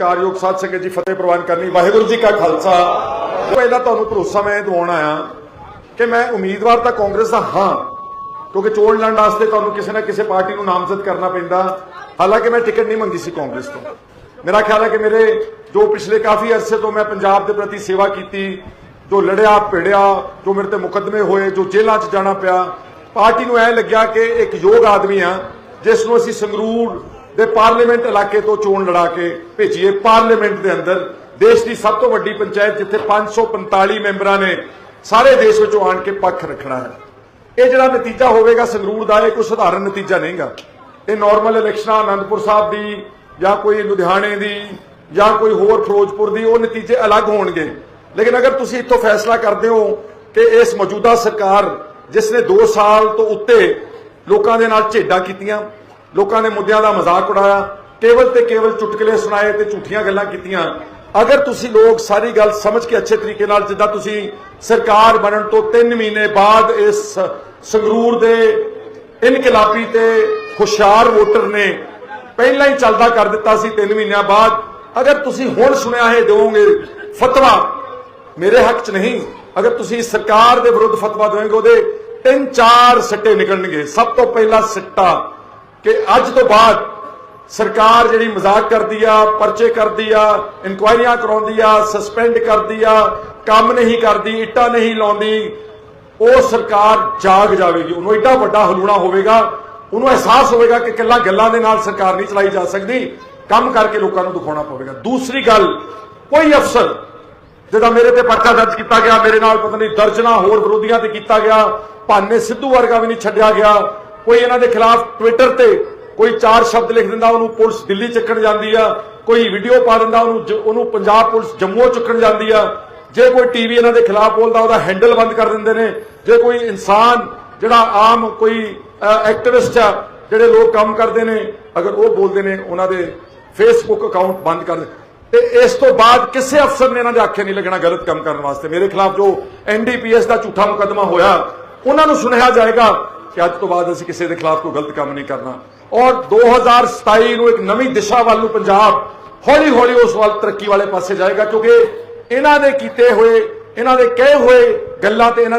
ਕਾਰਯੋਗ ਸਾਧ ਸੰਗਤ ਜੀ ਫਤਿਹ ਪ੍ਰਵਾਨ ਕਰਨੀ। ਵਾਹਿਗੁਰੂ ਜੀ ਕਾ ਖਾਲਸਾ। ਪਹਿਲਾਂ ਤੁਹਾਨੂੰ ਭਰੋਸਾ ਮੈਂ ਦਿਵਾਉਣ ਆਇਆ ਕਿ ਮੈਂ ਉਮੀਦਵਾਰ ਤਾਂ ਕਾਂਗਰਸ ਦਾ ਹਾਂ, ਕਿਉਂਕਿ ਚੋਣ ਲੜਨ ਵਾਸਤੇ ਤੁਹਾਨੂੰ ਕਿਸੇ ਨਾ ਕਿਸੇ ਪਾਰਟੀ ਨੂੰ ਨਾਮਜ਼ਦ ਕਰਨਾ ਪੈਂਦਾ। ਹਾਲਾਂਕਿ ਮੈਂ ਟਿਕਟ ਨਹੀਂ ਮੰਗੀ ਸੀ ਕਾਂਗਰਸ ਤੋਂ। ਮੇਰਾ ਖਿਆਲ ਹੈ ਕਿ ਮੇਰੇ ਜੋ ਪਿਛਲੇ ਕਾਫੀ ਅਰਸੇ ਤੋਂ ਮੈਂ ਪੰਜਾਬ ਦੇ ਪ੍ਰਤੀ ਸੇਵਾ ਕੀਤੀ, ਜੋ ਲੜਿਆ, ਭਿੜਿਆ, ਜੋ ਮੇਰੇ ਤੇ ਮੁਕੱਦਮੇ ਹੋਏ, ਜੋ ਜੇਲ੍ਹਾਂ 'ਚ ਜਾਣਾ ਪਿਆ, ਪਾਰਟੀ ਨੂੰ ਐ ਲੱਗਿਆ ਕਿ ਇੱਕ ਯੋਗ ਆਦਮੀ ਆ, ਜਿਸ ਨੂੰ ਅਸੀਂ ਸੰਗਰੂਰ ਦੇ ਪਾਰਲੀਮੈਂਟ ਇਲਾਕੇ ਤੋਂ ਚੋਣ ਲੜਾ ਕੇ ਭੇਜੀਏ। ਪਾਰਲੀਮੈਂਟ ਦੇ ਅੰਦਰ ਦੇਸ਼ ਦੀ ਸਭ ਤੋਂ ਵੱਡੀ ਪੰਚਾਇਤ ਜਿੱਥੇ 545 ਮੈਂਬਰਾਂ ਨੇ ਸਾਰੇ ਦੇਸ਼ ਵਿੱਚੋਂ ਆਣ ਕੇ ਪੱਖ ਰੱਖਣਾ ਹੈ। ਇਹ ਜਿਹੜਾ ਨਤੀਜਾ ਹੋਵੇਗਾ ਸੰਗਰੂਰ ਦਾ, ਇਹ ਕੋਈ ਸਧਾਰਨ ਨਤੀਜਾ ਨਹੀਂਗਾ। ਇਹ ਨਾਰਮਲ ਇਲੈਕਸ਼ਨਾਂ ਆਨੰਦਪੁਰ ਸਾਹਿਬ ਦੀ ਜਾਂ ਕੋਈ ਲੁਧਿਆਣੇ ਦੀ ਜਾਂ ਕੋਈ ਹੋਰ ਫਿਰੋਜ਼ਪੁਰ ਦੀ, ਉਹ ਨਤੀਜੇ ਅਲੱਗ ਹੋਣਗੇ। ਲੇਕਿਨ ਅਗਰ ਤੁਸੀਂ ਇੱਥੋਂ ਫੈਸਲਾ ਕਰਦੇ ਹੋ ਕਿ ਇਸ ਮੌਜੂਦਾ ਸਰਕਾਰ ਜਿਸ ਨੇ 2 ਸਾਲ ਤੋਂ ਉੱਤੇ ਲੋਕਾਂ ਦੇ ਨਾਲ ਝੇਡਾਂ ਕੀਤੀਆਂ ਲੋਕਾਂ ਨੇ ਮੁੱਦਿਆਂ ਦਾ ਮਜ਼ਾਕ ਉਡਾਇਆ, ਕੇਵਲ ਤੇ ਕੇਵਲ ਚੁਟਕਲੇ ਸੁਣਾਏ ਤੇ ਝੂਠੀਆਂ ਗੱਲਾਂ ਕੀਤੀਆਂ। ਅਗਰ ਤੁਸੀਂ ਲੋਕ ਸਾਰੀ ਗੱਲ ਸਮਝ ਕੇ ਅੱਛੇ ਤਰੀਕੇ ਨਾਲ ਜਿੱਦਾਂ ਤੁਸੀਂ ਸਰਕਾਰ ਬਣਨ ਤੋਂ 3 ਮਹੀਨੇ ਬਾਅਦ ਇਸ ਸੰਗਰੂਰ ਦੇ ਇਨਕਲਾਬੀ ਤੇ ਹੁਸ਼ਿਆਰ ਵੋਟਰ ਨੇ ਪਹਿਲਾਂ ਹੀ ਚੱਲਦਾ ਕਰ ਦਿੱਤਾ ਸੀ 3 ਮਹੀਨਿਆਂ ਬਾਅਦ, ਅਗਰ ਤੁਸੀਂ ਹੁਣ ਸੁਣਿਆ ਹੈ ਦਿਓਗੇ ਫਤਵਾ, ਮੇਰੇ ਹੱਕ 'ਚ ਨਹੀਂ। ਅਗਰ ਤੁਸੀਂ ਸਰਕਾਰ ਦੇ ਵਿਰੁੱਧ ਫਤਵਾ ਦੇਵੋਗੇ ਉਹਦੇ ਤਿੰਨ ਚਾਰ ਸਿੱਟੇ ਨਿਕਲਣਗੇ। ਸਭ ਤੋਂ ਪਹਿਲਾ ਸਿੱਟਾ ਕਿ ਅੱਜ ਤੋਂ ਬਾਅਦ ਸਰਕਾਰ ਜਿਹੜੀ ਮਜ਼ਾਕ ਕਰਦੀ ਆ, ਪਰਚੇ ਕਰਦੀ ਆ, ਇਨਕੁਆਇਰੀਆਂ ਕਰਾਉਂਦੀ ਆ ਸਸਪੈਂਡ ਕਰਦੀ ਆ, ਕੰਮ ਨਹੀਂ ਕਰਦੀ, ਇੱਟਾਂ ਨਹੀਂ ਲਾਉਂਦੀ, ਉਹ ਸਰਕਾਰ ਜਾਗ ਜਾਵੇਗੀ। ਉਹਨੂੰ ਏਡਾ ਵੱਡਾ ਹਲੂਣਾ ਹੋਵੇਗਾ, ਉਹਨੂੰ ਅਹਿਸਾਸ ਹੋਵੇਗਾ ਕਿ ਇਕੱਲਾ ਗੱਲਾਂ ਦੇ ਨਾਲ ਸਰਕਾਰ ਨਹੀਂ ਚਲਾਈ ਜਾ ਸਕਦੀ। ਕੰਮ ਕਰਕੇ ਲੋਕਾਂ ਨੂੰ ਦਿਖਾਉਣਾ ਪਵੇਗਾ। ਦੂਸਰੀ ਗੱਲ, ਕੋਈ ਅਫਸਰ, ਜਿਹਦਾ ਮੇਰੇ ਤੇ ਪਰਚਾ ਦਰਜ ਕੀਤਾ ਗਿਆ, ਮੇਰੇ ਨਾਲ ਪਤਾ ਨਹੀਂ ਦਰਜਨਾ ਹੋਰ ਵਿਰੋਧੀਆਂ ਤੇ ਕੀਤਾ ਗਿਆ, ਭਾਨੇ ਸਿੱਧੂ ਵਰਗਾ ਵੀ ਨਹੀਂ ਛੱਡਿਆ ਗਿਆ ਕੋਈ ਇਹਨਾਂ ਦੇ ਖਿਲਾਫ ਟਵਿੱਟਰ ਤੇ ਕੋਈ ਚਾਰ ਸ਼ਬਦ ਲਿਖ ਦਿੰਦਾ, ਉਹਨੂੰ ਪੁਲਿਸ ਦਿੱਲੀ ਚੱਕਣ ਜਾਂਦੀ ਆ, ਕੋਈ ਵੀਡੀਓ ਪਾ ਦਿੰਦਾ, ਉਹਨੂੰ ਉਹਨੂੰ ਪੰਜਾਬ ਪੁਲਿਸ ਜੰਮੂ ਚੁੱਕਣ ਜਾਂਦੀ ਆ। ਜੇ ਕੋਈ ਟੀਵੀ ਇਹਨਾਂ ਦੇ ਖਿਲਾਫ ਬੋਲਦਾ, ਉਹਦਾ ਹੈਂਡਲ ਬੰਦ ਕਰ ਦਿੰਦੇ ਨੇ। ਜੇ ਕੋਈ ਇਨਸਾਨ ਜਿਹੜਾ ਆਮ ਕੋਈ ਐਕਟਿਵਿਸਟ ਆ, ਜਿਹੜੇ ਲੋਕ ਕੰਮ ਕਰਦੇ ਨੇ, ਅਗਰ ਉਹ ਬੋਲਦੇ ਨੇ, ਉਹਨਾਂ ਦੇ ਫੇਸਬੁੱਕ ਅਕਾਊਂਟ ਬੰਦ ਕਰ ਤੇ ਇਸ ਤੋਂ ਬਾਅਦ ਕਿਸੇ ਅਫਸਰ ਨੇ ਇਹਨਾਂ ਦੇ ਆਖੇ ਨਹੀਂ ਲੱਗਣਾ ਗਲਤ ਕੰਮ ਕਰਨ ਵਾਸਤੇ। ਮੇਰੇ ਖਿਲਾਫ ਜੋ ਐਨਡੀਪੀਐਸ ਦਾ ਝੂਠਾ ਮੁਕੱਦਮਾ ਹੋਇਆ, ਉਹਨਾਂ ਨੂੰ ਸੁਣਿਆ ਜਾਏਗਾ ਕਿ ਅੱਜ ਤੋਂ ਬਾਅਦ ਅਸੀਂ ਕਿਸੇ ਦੇ ਖਿਲਾਫ ਕੋਈ ਗਲਤ ਕੰਮ ਨਹੀਂ ਕਰਨਾ। ਔਰ 2027 ਨੂੰ ਇੱਕ ਨਵੀਂ ਦਿਸ਼ਾ ਵੱਲ ਨੂੰ ਪੰਜਾਬ ਹੌਲੀ ਹੌਲੀ ਉਸ ਵੱਲ ਤਰੱਕੀ ਵਾਲੇ ਪਾਸੇ ਜਾਏਗਾ, ਕਿਉਂਕਿ ਇਹਨਾਂ ਦੇ ਕੀਤੇ ਹੋਏ, ਇਹਨਾਂ ਦੇ ਕਹੇ ਹੋਏ ਗੱਲਾਂ ਤੇ ਇਹਨਾਂ ਦੇ